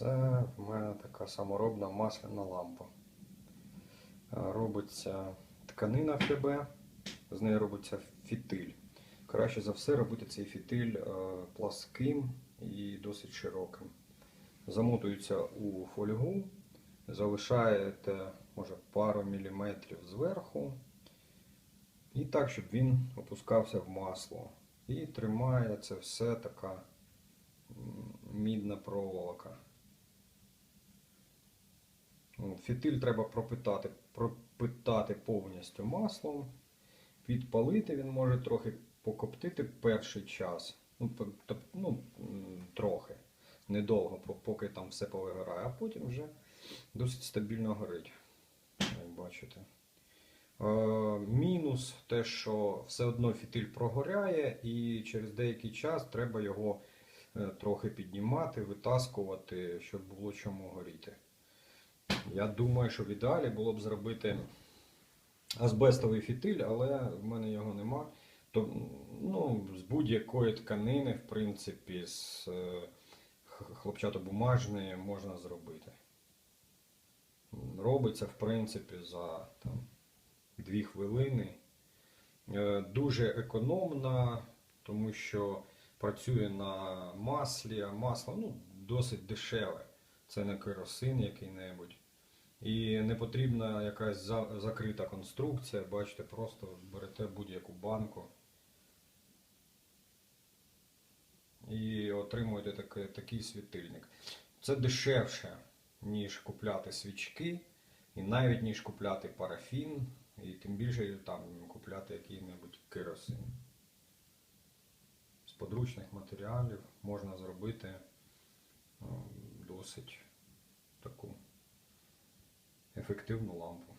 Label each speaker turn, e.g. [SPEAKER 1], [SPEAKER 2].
[SPEAKER 1] Це в мене така саморобна масляна лампа. Е, Робиться тканина ФБ, з неї робиться фітиль. Краще за все робити цей фітиль е, пласким і досить широким. Замотується у фольгу, залишаєте може пару міліметрів зверху. І так, щоб він опускався в масло. І тримає це все така мідна проволока. Фітиль треба пропитати, пропитати повністю маслом. Підпалити він може трохи покоптити перший час. Ну, ну, трохи. Недовго, поки там все повигорає, а потім вже досить стабільно горить. Як бачите. Е, Мінус те, що все одно фітиль прогоряє, і через деякий час треба його е, трохи піднімати, витаскувати, щоб було чому горіти. Я думаю, що в ідеалі було б зробити азбестовий фітиль, але в мене його нема. То, ну, з будь-якої тканини, в принципі, з е, хлопчатобумажної можна зробити. Робиться, в принципі, за там, дві хвилини. Е, Дуже економна, тому що працює на маслі, а масло ну, досить дешеве. Це не керосин який-небудь. І не потрібна якась за- закрита конструкція. Бачите, просто берете будь-яку банку і отримуєте таке, такий світильник. Це дешевше, ніж купляти свічки, і навіть ніж купляти парафін, і тим більше там купляти який-небудь керосин. З подручних матеріалів можна зробити досить таку ефективну лампу.